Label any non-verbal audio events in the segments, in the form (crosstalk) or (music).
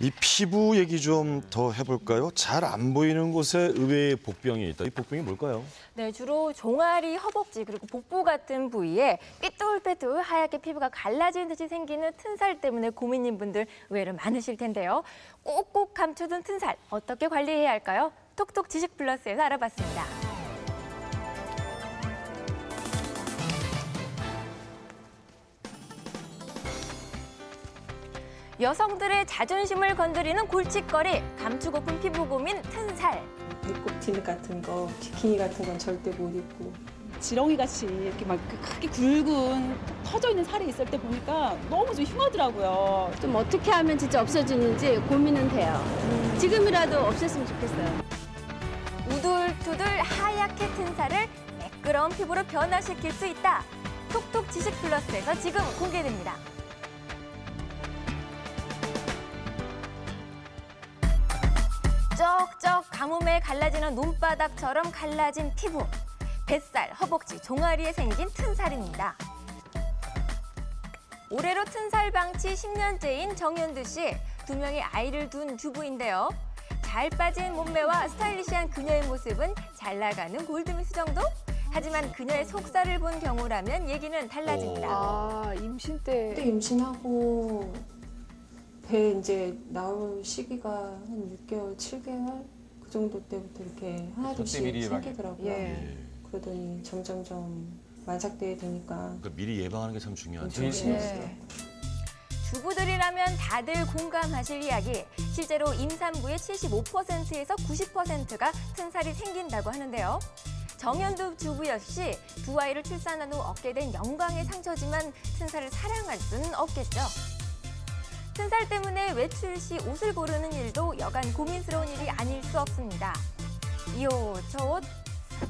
이 피부 얘기 좀 더 해볼까요? 잘 안 보이는 곳에 의외의 복병이 있다. 이 복병이 뭘까요? 네, 주로 종아리, 허벅지 그리고 복부 같은 부위에 삐뚤빼뚤 하얗게 피부가 갈라진 듯이 생기는 튼살 때문에 고민인 분들 의외로 많으실 텐데요. 꼭꼭 감춰둔 튼살 어떻게 관리해야 할까요? 톡톡 지식 플러스에서 알아봤습니다. 여성들의 자존심을 건드리는 골칫거리, 감추고픈 피부 고민 튼살. 배꼽티 같은 거, 비키니 같은 건 절대 못 입고 지렁이 같이 이렇게 막 크게 굵은 터져 있는 살이 있을 때 보니까 너무 좀 흉하더라고요. 좀 어떻게 하면 진짜 없어지는지 고민은 돼요. 지금이라도 없앴으면 좋겠어요. 우둘투둘 하얗게 튼 살을 매끄러운 피부로 변화시킬 수 있다. 톡톡 지식 플러스에서 지금 공개됩니다. 쩍쩍 가뭄에 갈라지는 눈바닥처럼 갈라진 피부. 뱃살, 허벅지, 종아리에 생긴 튼살입니다. 올해로 튼살 방치 10년째인 정현두 씨. 두 명의 아이를 둔 주부인데요. 잘 빠진 몸매와 스타일리시한 그녀의 모습은 잘 나가는 골드미스 정도? 하지만 그녀의 속살을 본 경우라면 얘기는 달라집니다. 아, 임신 때. 그때 임신하고 배 이제 나올 시기가 한 6개월, 7개월 그 정도 때부터 이렇게 하나둘씩 그때 미리 예방해. 생기더라고요. 예. 그러더니 점점점 만삭되게 되니까 그러니까 미리 예방하는 게 참 중요하죠. 심했어요. 네. 주부들이라면 다들 공감하실 이야기. 실제로 임산부의 75%에서 90%가 튼살이 생긴다고 하는데요. 정현두 주부 역시 두 아이를 출산한 후 얻게 된 영광의 상처지만 튼살을 사랑할 수는 없겠죠. 튼살 때문에 외출 시 옷을 고르는 일도 여간 고민스러운 일이 아닐 수 없습니다. 이 옷, 저 옷,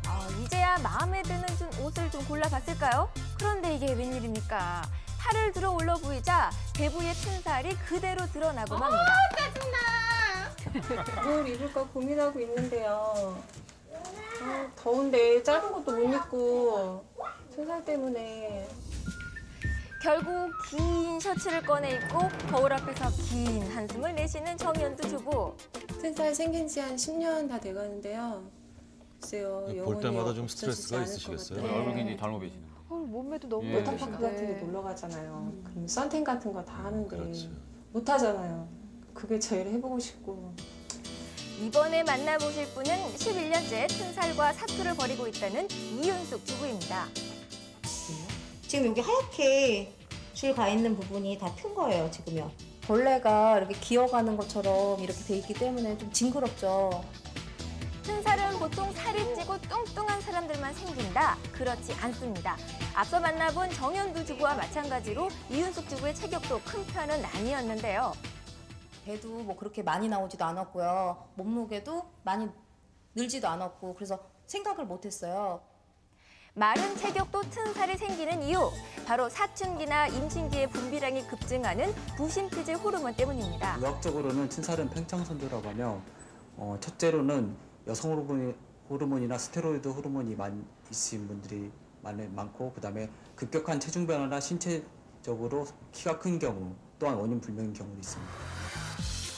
아, 이제야 마음에 드는 좀 옷을 좀 골라봤을까요? 그런데 이게 웬일입니까? 팔을 들어 올려 보이자 배부의 튼살이 그대로 드러나고 맙니다. (laughs) 뭘 입을까 고민하고 있는데요. 아, 더운데 짧은 것도 못 입고 튼살 때문에 결국 긴 셔츠를 꺼내 입고 거울 앞에서 긴 한숨을 내쉬는 정현두 주부. 튼살 생긴 지 한 10년 다 돼가는데요. 글쎄요, 볼 때마다 좀 스트레스가 있으시겠어요? 같아요. 얼굴 굉장히 닮아 계시는데. 어, 몸매도 너무 예. 워터파크. 같은 데 놀러 가잖아요. 그럼 선탠 같은 거 다 하는데 그렇죠. 못 하잖아요. 그게 제일 해보고 싶고 이번에 만나보실 분은 11년째 튼살과 사투를 벌이고 있다는 이윤숙 주부입니다. 지금 여기 하얗게 줄 가 있는 부분이 다 튼 거예요, 지금요. 벌레가 이렇게 기어가는 것처럼 이렇게 돼 있기 때문에 좀 징그럽죠. 튼살은 보통 살이 찌고 뚱뚱한 사람들만 생긴다. 그렇지 않습니다. 앞서 만나본 정현두 주부와 마찬가지로 이윤숙 주부의 체격도 큰 편은 아니었는데요. 배도 뭐 그렇게 많이 나오지도 않았고요. 몸무게도 많이 늘지도 않았고 그래서 생각을 못 했어요. 마른 체격도 튼살이 생기는 이유 바로 사춘기나 임신기에 분비량이 급증하는 부신피질 호르몬 때문입니다. 의학적으로는 튼살은 팽창선두라고 하며 어, 첫째로는 여성 호르몬이, 호르몬이나 스테로이드 호르몬이 많이 있으신 분들이 많, 많고 그다음에 급격한 체중 변화나 신체적으로 키가 큰 경우 또한 원인 불명인 경우도 있습니다.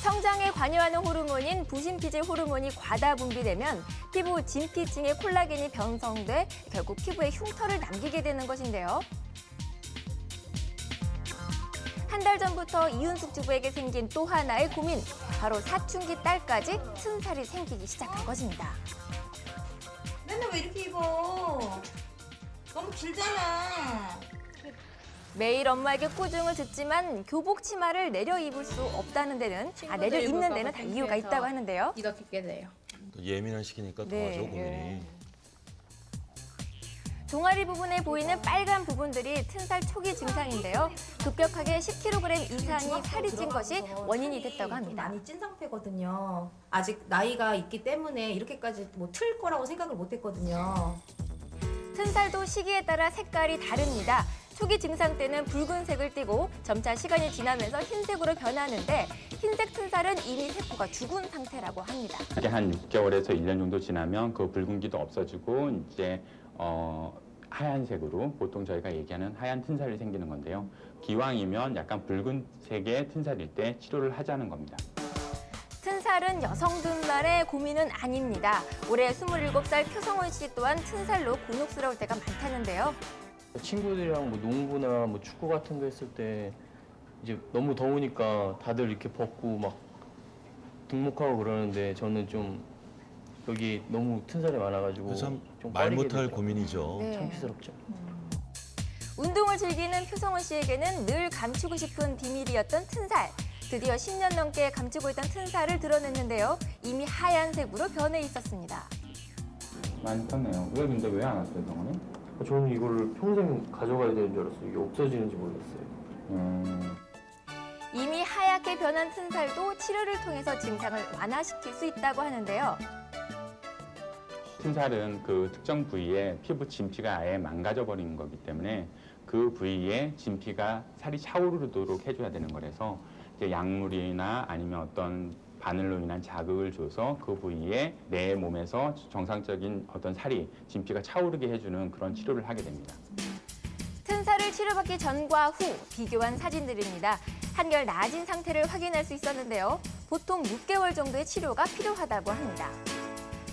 성장에 관여하는 호르몬인 부신피질 호르몬이 과다 분비되면 피부 진피층의 콜라겐이 변성돼 결국 피부에 흉터를 남기게 되는 것인데요. 한 달 전부터 이윤숙 주부에게 생긴 또 하나의 고민, 바로 사춘기 딸까지 튼살이 생기기 시작한 것입니다. 맨날 왜 이렇게 입어? 너무 길잖아. 매일 엄마에게 꾸중을 듣지만 교복 치마를 내려 입을 수 없다는 데는 아 내려 입는 데는 다 이유가 있다고 하는데요. 이렇게 입게 돼요. 또 예민한 시기니까 더 네, 하죠, 고민이. 예. 종아리 부분에 보이는 빨간 부분들이 튼살 초기 증상인데요. 급격하게 10kg 이상이 살이 찐 것이 원인이 됐다고 좀 합니다. 많이 찐 상태거든요. 아직 나이가 있기 때문에 이렇게까지 뭐 틀 거라고 생각을 못 했거든요. 튼살도 시기에 따라 색깔이 다릅니다. 초기 증상 때는 붉은색을 띠고 점차 시간이 지나면서 흰색으로 변하는데 흰색 튼살은 이미 세포가 죽은 상태라고 합니다. 이게 한 6개월에서 1년 정도 지나면 그 붉은기도 없어지고 이제 어 하얀색으로 보통 저희가 얘기하는 하얀 튼살이 생기는 건데요. 기왕이면 약간 붉은색의 튼살일 때 치료를 하자는 겁니다. 튼살은 여성들만의 고민은 아닙니다. 올해 27살 표성원 씨 또한 튼살로 곤혹스러울 때가 많다는데요. 친구들이랑 뭐 농구나 뭐 축구 같은 거 했을 때 이제 너무 더우니까 다들 이렇게 벗고 막 등목하고 그러는데 저는 좀 여기 너무 튼살이 많아가지고 참좀말 빠리게 못할 되더라고요. 고민이죠. 네. 창피스럽죠. 운동을 즐기는 표성원 씨에게는 늘 감추고 싶은 비밀이었던 튼살. 드디어 10년 넘게 감추고 있던 튼살을 드러냈는데요. 이미 하얀색으로 변해 있었습니다. 많이 컸네요. 왜 근데 왜 안 왔어요, 병원에? 저는 이거를 평생 가져가야 되는 줄 알았어요. 이게 없어지는지 몰랐어요. 음, 이미 하얗게 변한 튼살도 치료를 통해서 증상을 완화시킬 수 있다고 하는데요. 튼살은 그 특정 부위에 피부 진피가 아예 망가져 버리는 거기 때문에 그 부위에 진피가 살이 차오르도록 해줘야 되는 거라서 이제 약물이나 아니면 어떤 바늘로 인한 자극을 줘서 그 부위에 내 몸에서 정상적인 어떤 살이 진피가 차오르게 해주는 그런 치료를 하게 됩니다. 튼살을 치료받기 전과 후 비교한 사진들입니다. 한결 나아진 상태를 확인할 수 있었는데요. 보통 6개월 정도의 치료가 필요하다고 합니다.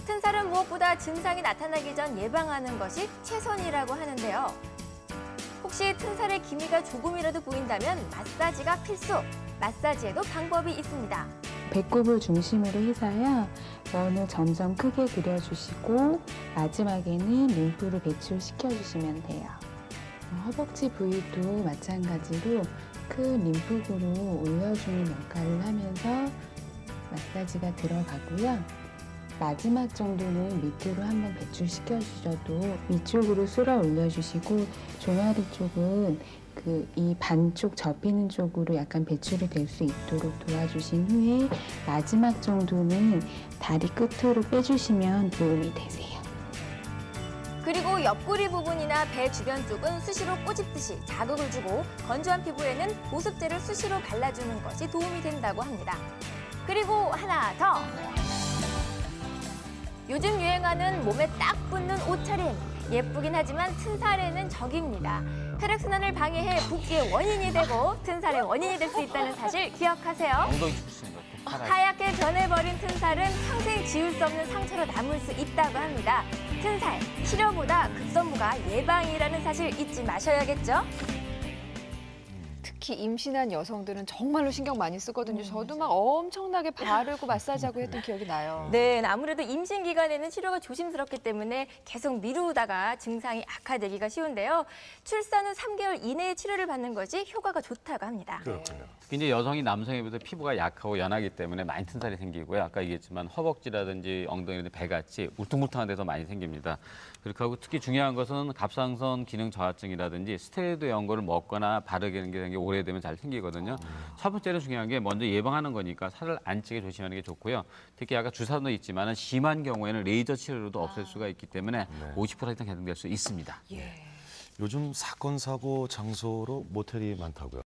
튼 살은 무엇보다 증상이 나타나기 전 예방하는 것이 최선이라고 하는데요. 혹시 튼 살의 기미가 조금이라도 보인다면 마사지가 필수. 마사지에도 방법이 있습니다. 배꼽을 중심으로 해서요. 원을 점점 크게 그려주시고 마지막에는 림프를 배출시켜 주시면 돼요. 허벅지 부위도 마찬가지로 큰 림프구로 올려주는 역할을 하면서 마사지가 들어가고요. 마지막 정도는 밑으로 한번 배출시켜 주셔도 위쪽으로 쓸어 올려주시고 종아리 쪽은 그 이 반쪽 접히는 쪽으로 약간 배출이 될 수 있도록 도와주신 후에 마지막 정도는 다리 끝으로 빼주시면 도움이 되세요. 그리고 옆구리 부분이나 배 주변 쪽은 수시로 꼬집듯이 자극을 주고 건조한 피부에는 보습제를 수시로 발라주는 것이 도움이 된다고 합니다. 그리고 하나 더. 요즘 유행하는 몸에 딱 붙는 옷차림. 예쁘긴 하지만 튼살에는 적입니다. 혈액순환을 방해해 붓기의 원인이 되고 튼살의 원인이 될 수 있다는 사실 기억하세요. 엉덩이. 하얗게 변해버린 튼살은 평생 지울 수 없는 상처로 남을 수 있다고 합니다. 튼살, 치료보다 급선무가 예방이라는 사실 잊지 마셔야겠죠? 특히 임신한 여성들은 정말로 신경 많이 쓰거든요. 저도 막 엄청나게 바르고 (laughs) 마사지하고 했던 기억이 나요. 네, 아무래도 임신 기간에는 치료가 조심스럽기 때문에 계속 미루다가 증상이 악화되기가 쉬운데요. 출산 후 3개월 이내에 치료를 받는 것이 효과가 좋다고 합니다. 그렇군요. 특히 이제 여성이 남성에 비해서 피부가 약하고 연하기 때문에 많이 튼 살이 생기고요. 아까 얘기했지만 허벅지라든지 엉덩이, 배같이 울퉁불퉁한 데서 많이 생깁니다. 그렇게 하고 특히 중요한 것은 갑상선 기능 저하증이라든지 스테로이드 연고를 먹거나 바르게 하는 게 오래 되면 잘 생기거든요. 첫 번째로 중요한 게 먼저 예방하는 거니까 살을 안 찌게 조심하는 게 좋고요. 특히 아까 주사도 있지만 심한 경우에는 레이저 치료로도 없앨 수가 있기 때문에 50% 이상 개선될 수 있습니다. 요즘 사건 사고 장소로 모텔이 많다고요.